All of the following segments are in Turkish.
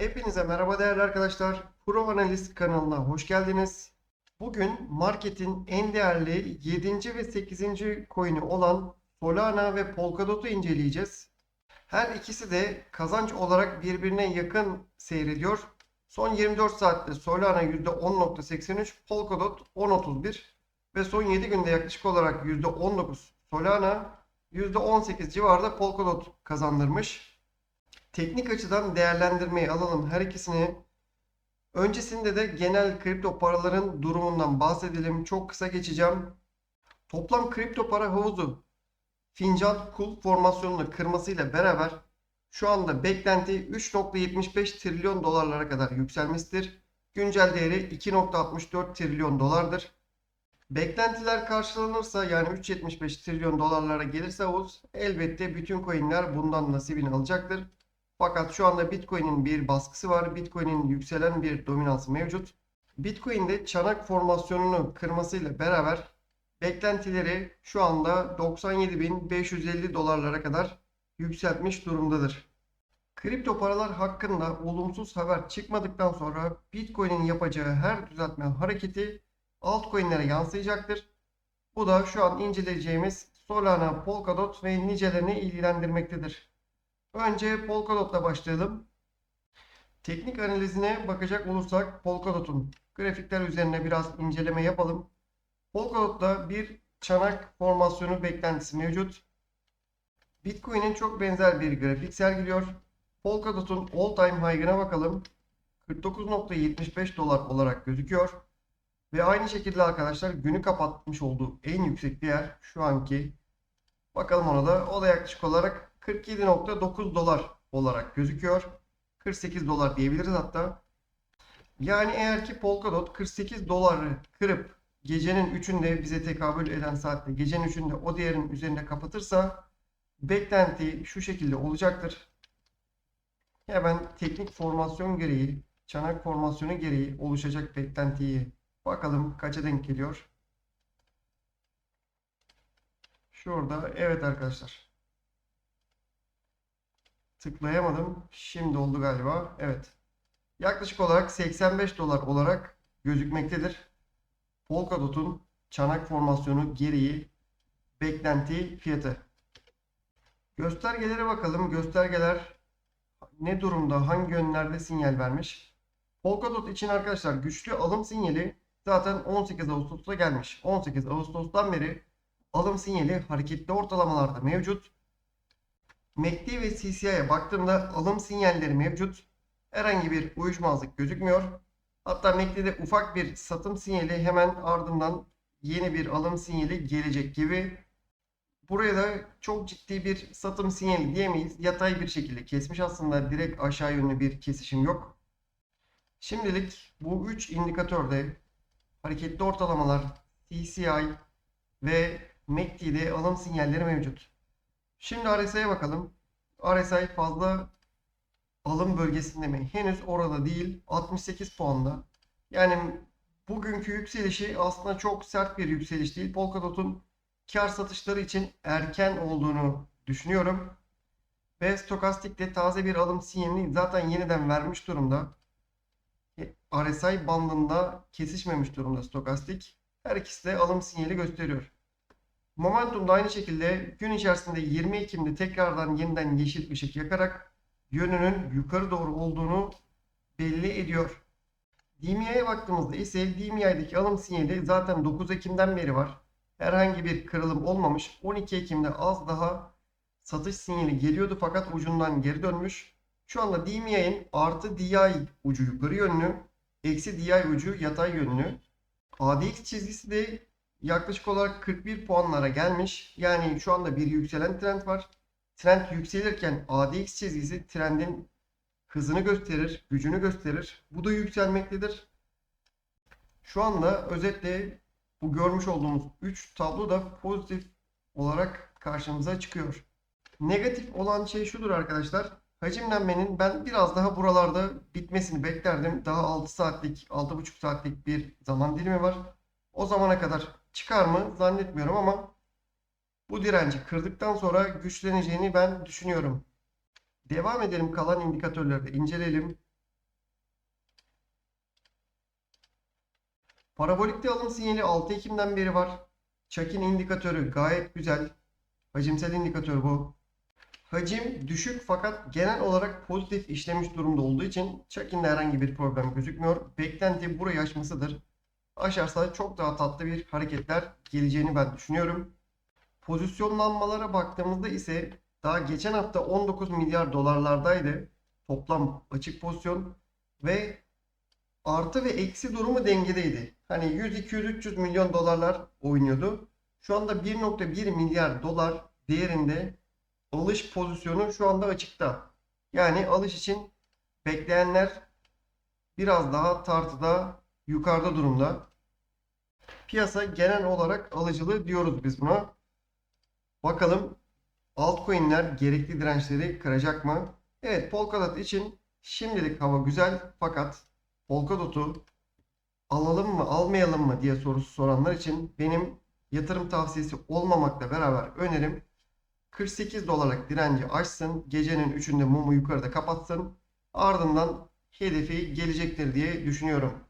Hepinize merhaba değerli arkadaşlar. Pro Analist kanalına hoş geldiniz. Bugün marketin en değerli 7. ve 8. coin'i olan Solana ve Polkadot'u inceleyeceğiz. Her ikisi de kazanç olarak birbirine yakın seyrediyor. Son 24 saatte Solana %10.83, Polkadot 10.31 ve son 7 günde yaklaşık olarak %19 Solana, %18 civarında Polkadot kazandırmış. Teknik açıdan değerlendirmeyi alalım her ikisini. Öncesinde de genel kripto paraların durumundan bahsedelim. Çok kısa geçeceğim. Toplam kripto para havuzu fincan kul formasyonunu kırmasıyla beraber şu anda beklenti 3.75 trilyon dolarlara kadar yükselmesidir. Güncel değeri 2.64 trilyon dolardır. Beklentiler karşılanırsa yani 3.75 trilyon dolarlara gelirse havuz elbette bütün coinler bundan nasibini alacaktır. Fakat şu anda Bitcoin'in bir baskısı var. Bitcoin'in yükselen bir dominansı mevcut. Bitcoin'de çanak formasyonunu kırmasıyla beraber beklentileri şu anda 97.550 dolarlara kadar yükseltmiş durumdadır. Kripto paralar hakkında olumsuz haber çıkmadıktan sonra Bitcoin'in yapacağı her düzeltme hareketi altcoin'lere yansıyacaktır. Bu da şu an inceleyeceğimiz Solana, Polkadot ve nicelerini ilgilendirmektedir. Önce Polkadot'la başlayalım. Teknik analizine bakacak olursak Polkadot'un grafikler üzerine biraz inceleme yapalım. Polkadot'ta bir çanak formasyonu beklentisi mevcut. Bitcoin'in çok benzer bir grafik sergiliyor. Polkadot'un all time high'ına bakalım. 49.75 dolar olarak gözüküyor. Ve aynı şekilde arkadaşlar günü kapatmış olduğu en yüksek değer şu anki. Bakalım ona da. O da yaklaşık olarak 47.9 dolar olarak gözüküyor. 48 dolar diyebiliriz hatta. Yani eğer ki Polkadot 48 doları kırıp gecenin 3'ünde bize tekabül eden saatte gecenin 3'ünde o değerin üzerinde kapatırsa beklenti şu şekilde olacaktır. Hemen teknik formasyon gereği, çanak formasyonu gereği oluşacak beklentiyi bakalım kaça denk geliyor. Şurada evet arkadaşlar. Tıklayamadım. Şimdi oldu galiba. Evet. Yaklaşık olarak 85 dolar olarak gözükmektedir. Polkadot'un çanak formasyonu gereği beklenti fiyatı. Göstergelere bakalım. Göstergeler ne durumda, hangi yönlerde sinyal vermiş? Polkadot için arkadaşlar güçlü alım sinyali zaten 18 Ağustos'ta gelmiş. 18 Ağustos'tan beri alım sinyali hareketli ortalamalarda mevcut. MACD ve CCI'ye baktığımda alım sinyalleri mevcut. Herhangi bir uyuşmazlık gözükmüyor. Hatta MACD'de ufak bir satım sinyali hemen ardından yeni bir alım sinyali gelecek gibi. Buraya da çok ciddi bir satım sinyali diyemeyiz. Yatay bir şekilde kesmiş aslında direkt aşağı yönlü bir kesişim yok. Şimdilik bu 3 indikatörde hareketli ortalamalar, CCI ve MACD'de alım sinyalleri mevcut. Şimdi RSI'ye bakalım. RSI fazla alım bölgesinde mi? Henüz orada değil. 68 puanda. Yani bugünkü yükselişi aslında çok sert bir yükseliş değil. Polkadot'un kar satışları için erken olduğunu düşünüyorum. Ve stokastikte taze bir alım sinyalini zaten yeniden vermiş durumda. RSI bandında kesişmemiş durumda stokastik. Her ikisi de alım sinyali gösteriyor. Momentum da aynı şekilde gün içerisinde 20 Ekim'de tekrardan yeniden yeşil ışık yakarak yönünün yukarı doğru olduğunu belli ediyor. DMI'ye baktığımızda ise DMI'deki alım sinyali zaten 9 Ekim'den beri var. Herhangi bir kırılım olmamış. 12 Ekim'de az daha satış sinyali geliyordu fakat ucundan geri dönmüş. Şu anda DMI'nin artı DI ucu yukarı yönlü, eksi DI ucu yatay yönlü. ADX çizgisi de yaklaşık olarak 41 puanlara gelmiş. Yani şu anda bir yükselen trend var. Trend yükselirken ADX çizgisi trendin hızını gösterir, gücünü gösterir. Bu da yükselmektedir. Şu anda özetle bu görmüş olduğumuz 3 tablo da pozitif olarak karşımıza çıkıyor. Negatif olan şey şudur arkadaşlar. Hacimlenmenin ben biraz daha buralarda bitmesini beklerdim. Daha 6 saatlik, 6,5 saatlik bir zaman dilimi var. O zamana kadar Çıkar mı? Zannetmiyorum ama bu direnci kırdıktan sonra güçleneceğini ben düşünüyorum. Devam edelim kalan indikatörleri de inceleyelim. Parabolikte alım sinyali 6 Ekim'den beri var. Çakin indikatörü gayet güzel. Hacimsel indikatör bu. Hacim düşük fakat genel olarak pozitif işlemiş durumda olduğu için Çakin'de herhangi bir problem gözükmüyor. Beklenti burayı aşmasıdır. Aşarsa çok daha tatlı bir hareketler geleceğini ben düşünüyorum. Pozisyonlanmalara baktığımızda ise daha geçen hafta 19 milyar dolarlardaydı toplam açık pozisyon ve artı ve eksi durumu dengedeydi. Hani 100, 200, 300 milyon dolarlar oynuyordu. Şu anda 1.1 milyar dolar değerinde alış pozisyonu şu anda açıkta. Yani alış için bekleyenler biraz daha tartıda yukarıda durumda. Piyasa genel olarak alıcılı diyoruz biz buna. Bakalım altcoin'ler gerekli dirençleri kıracak mı? Evet Polkadot için şimdilik hava güzel fakat Polkadot'u alalım mı almayalım mı diye sorusu soranlar için benim yatırım tavsiyesi olmamakla beraber önerim 48 dolarlık direnci aşsın. Gecenin 3'ünde mumu yukarıda kapatsın. Ardından hedefi gelecektir diye düşünüyorum.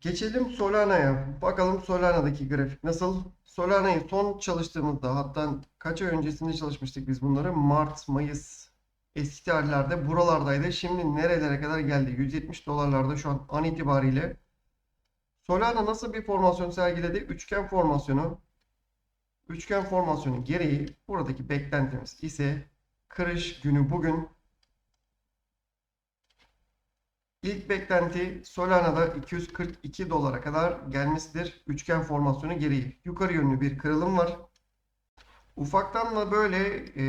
Geçelim Solana'ya. Bakalım Solana'daki grafik nasıl? Solana'yı son çalıştığımızda hatta kaç ay öncesinde çalışmıştık biz bunları? Mart, Mayıs eski tarihlerde buralardaydı. Şimdi nerelere kadar geldi? 170 dolarlarda şu an an itibariyle. Solana nasıl bir formasyon sergiledi? Üçgen formasyonu. Üçgen formasyonu gereği buradaki beklentimiz ise kırış günü bugün. İlk beklenti Solana'da 242 dolara kadar gelmesidir. Üçgen formasyonu gereği. Yukarı yönlü bir kırılım var. Ufaktan da böyle e,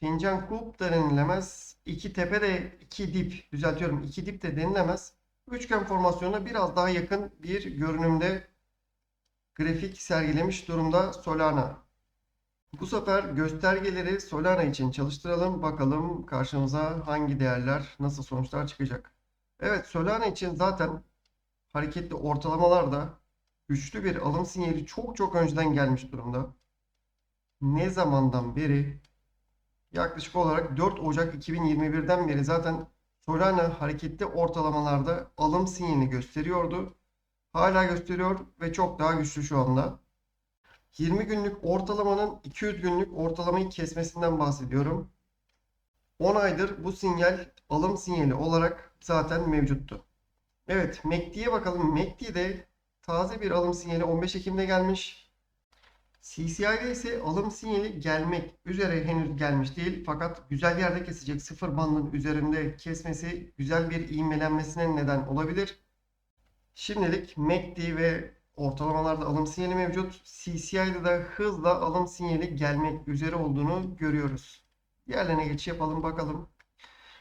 fincan kulp da denilemez. İki tepe de iki dip düzeltiyorum. iki dip de denilemez. Üçgen formasyonuna biraz daha yakın bir görünümde grafik sergilemiş durumda Solana. Bu sefer göstergeleri Solana için çalıştıralım. Bakalım karşımıza hangi değerler, nasıl sonuçlar çıkacak. Evet Solana için zaten hareketli ortalamalarda güçlü bir alım sinyali çok çok önceden gelmiş durumda. Ne zamandan beri? Yaklaşık olarak 4 Ocak 2021'den beri zaten Solana hareketli ortalamalarda alım sinyalini gösteriyordu. Hala gösteriyor ve çok daha güçlü şu anda. 20 günlük ortalamanın 200 günlük ortalamayı kesmesinden bahsediyorum. 10 aydır bu sinyal alım sinyali olarak zaten mevcuttu. Evet MACD'ye bakalım. MACD'de taze bir alım sinyali 15 Ekim'de gelmiş. CCI'de ise alım sinyali gelmek üzere henüz gelmiş değil. Fakat güzel yerde kesecek sıfır bandın üzerinde kesmesi güzel bir ivmelenmesine neden olabilir. Şimdilik MACD ve ortalamalarda alım sinyali mevcut. CCI'de de hızla alım sinyali gelmek üzere olduğunu görüyoruz. Diğerlerine geçiş yapalım bakalım.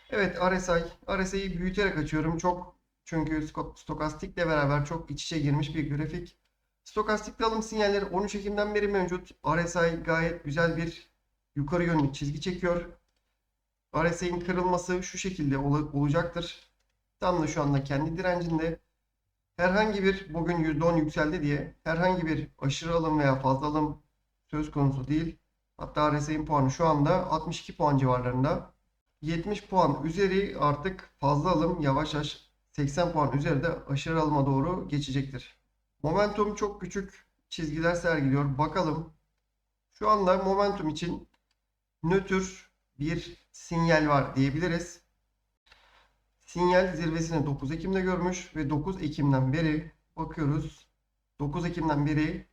Evet RSI. RSI'yi büyüterek açıyorum. Çok çünkü stokastikle beraber çok iç içe girmiş bir grafik. Stokastikte alım sinyalleri 13 Ekim'den beri mevcut. RSI gayet güzel bir yukarı yönlü çizgi çekiyor. RSI'nin kırılması şu şekilde ol olacaktır. Tam da şu anda kendi direncinde. Herhangi bir bugün %10 yükseldi diye herhangi bir aşırı alım veya fazla alım söz konusu değil. Hatta RSI'nin puanı şu anda 62 puan civarlarında. 70 puan üzeri artık fazla alım yavaş yavaş 80 puan üzeri de aşırı alıma doğru geçecektir. Momentum çok küçük çizgiler sergiliyor. Bakalım. Şu anda momentum için nötr bir sinyal var diyebiliriz. Sinyal zirvesini 9 Ekim'de görmüş ve 9 Ekim'den beri bakıyoruz. 9 Ekim'den beri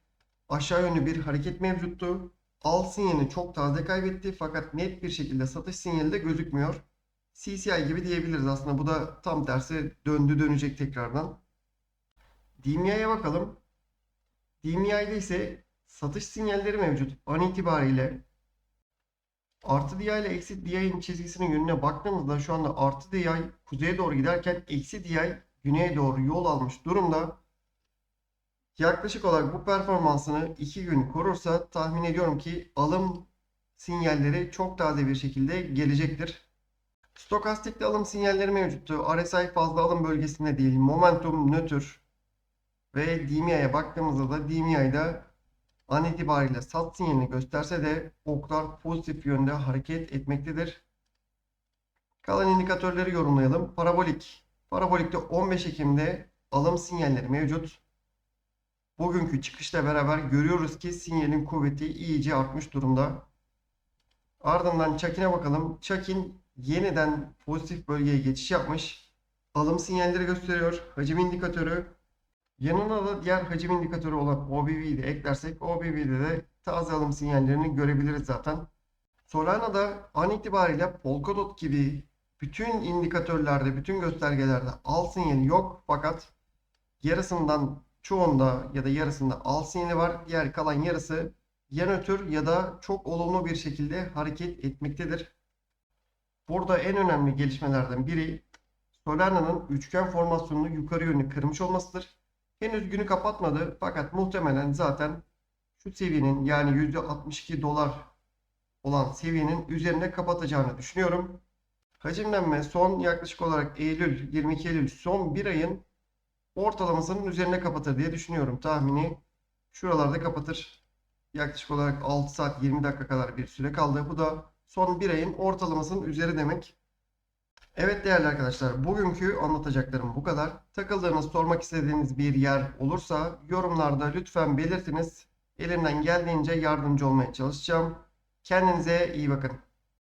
aşağı yönlü bir hareket mevcuttu. Al sinyalini çok taze kaybetti fakat net bir şekilde satış sinyali de gözükmüyor. CCI gibi diyebiliriz aslında. Bu da tam tersi döndü dönecek tekrardan. DMI'ye bakalım. DMI'de ise satış sinyalleri mevcut. An itibariyle artı DI ile eksi DI'nin çizgisinin yönüne baktığımızda şu anda artı DI kuzeye doğru giderken eksi DI güneye doğru yol almış durumda. Yaklaşık olarak bu performansını 2 gün korursa tahmin ediyorum ki alım sinyalleri çok taze bir şekilde gelecektir. Stokastikte alım sinyalleri mevcuttu. RSI fazla alım bölgesinde değil. Momentum nötr. Ve DMI'ye baktığımızda da DMI'de an itibariyle sat sinyalini gösterse de oklar pozitif yönde hareket etmektedir. Kalan indikatörleri yorumlayalım. Parabolik. Parabolikte 15 Ekim'de alım sinyalleri mevcut. Bugünkü çıkışla beraber görüyoruz ki sinyalin kuvveti iyice artmış durumda. Ardından Çakin'e bakalım. Çakin yeniden pozitif bölgeye geçiş yapmış. Alım sinyalleri gösteriyor. Hacim indikatörü. Yanına da diğer hacim indikatörü olan OBV'yi de eklersek OBV'de de taze alım sinyallerini görebiliriz zaten. Solana'da an itibariyle Polkadot gibi bütün indikatörlerde, bütün göstergelerde al sinyali yok. Fakat yarısından çoğunda ya da yarısında al sinyali var. Diğer kalan yarısı ya nötr ya da çok olumlu bir şekilde hareket etmektedir. Burada en önemli gelişmelerden biri Solana'nın üçgen formasyonunu yukarı yönlü kırmış olmasıdır. Henüz günü kapatmadı fakat muhtemelen zaten şu seviyenin yani %62 dolar olan seviyenin üzerine kapatacağını düşünüyorum. Hacimlenme son yaklaşık olarak Eylül, 22 Eylül son bir ayın ortalamasının üzerine kapatır diye düşünüyorum. Tahmini şuralarda kapatır. Yaklaşık olarak 6 saat 20 dakika kadar bir süre kaldı. Bu da son bir ayın ortalamasının üzeri demek. Evet değerli arkadaşlar, bugünkü anlatacaklarım bu kadar. Takıldığınız, sormak istediğiniz bir yer olursa yorumlarda lütfen belirtiniz. Elimden geldiğince yardımcı olmaya çalışacağım. Kendinize iyi bakın.